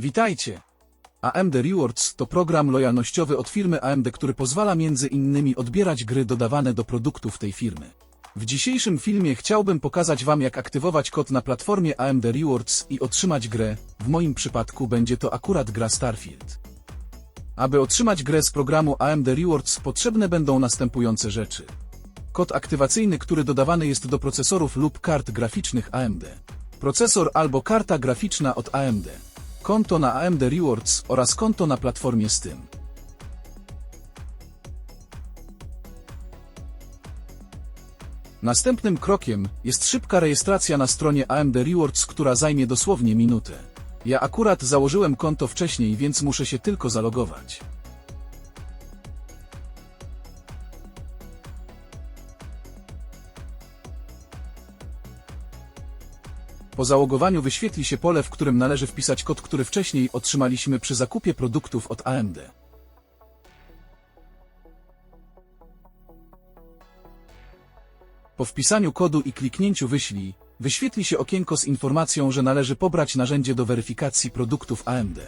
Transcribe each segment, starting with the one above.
Witajcie! AMD Rewards to program lojalnościowy od firmy AMD, który pozwala między innymi odbierać gry dodawane do produktów tej firmy. W dzisiejszym filmie chciałbym pokazać Wam jak aktywować kod na platformie AMD Rewards i otrzymać grę, w moim przypadku będzie to akurat gra Starfield. Aby otrzymać grę z programu AMD Rewards potrzebne będą następujące rzeczy. Kod aktywacyjny, który dodawany jest do procesorów lub kart graficznych AMD. Procesor albo karta graficzna od AMD. Konto na AMD Rewards oraz konto na platformie Steam. Następnym krokiem jest szybka rejestracja na stronie AMD Rewards, która zajmie dosłownie minutę. Ja akurat założyłem konto wcześniej, więc muszę się tylko zalogować. Po załogowaniu wyświetli się pole, w którym należy wpisać kod, który wcześniej otrzymaliśmy przy zakupie produktów od AMD. Po wpisaniu kodu i kliknięciu wyślij, wyświetli się okienko z informacją, że należy pobrać narzędzie do weryfikacji produktów AMD.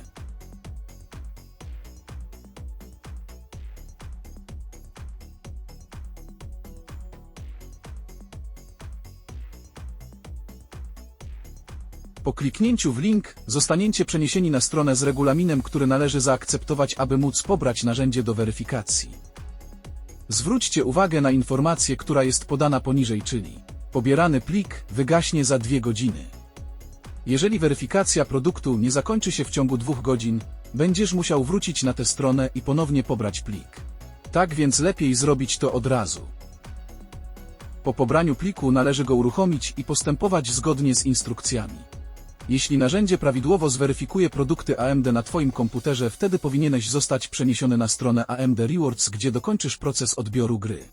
Po kliknięciu w link zostaniecie przeniesieni na stronę z regulaminem, który należy zaakceptować, aby móc pobrać narzędzie do weryfikacji. Zwróćcie uwagę na informację, która jest podana poniżej, czyli pobierany plik wygaśnie za dwie godziny. Jeżeli weryfikacja produktu nie zakończy się w ciągu dwóch godzin, będziesz musiał wrócić na tę stronę i ponownie pobrać plik. Tak więc lepiej zrobić to od razu. Po pobraniu pliku należy go uruchomić i postępować zgodnie z instrukcjami. Jeśli narzędzie prawidłowo zweryfikuje produkty AMD na Twoim komputerze, wtedy powinieneś zostać przeniesiony na stronę AMD Rewards, gdzie dokończysz proces odbioru gry.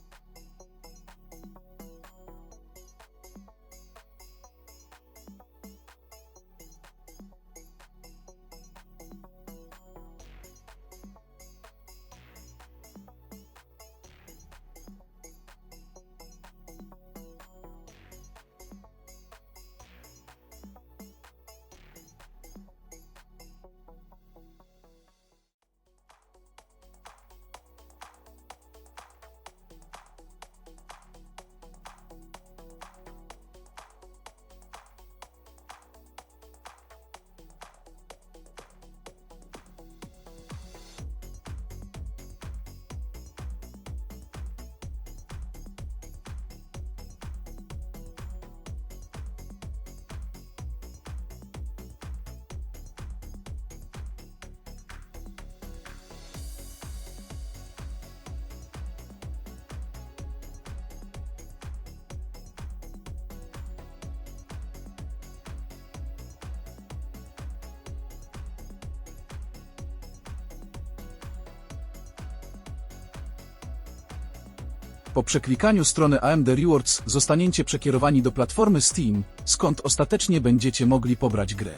Po przeklikaniu strony AMD Rewards zostaniecie przekierowani do platformy Steam, skąd ostatecznie będziecie mogli pobrać grę.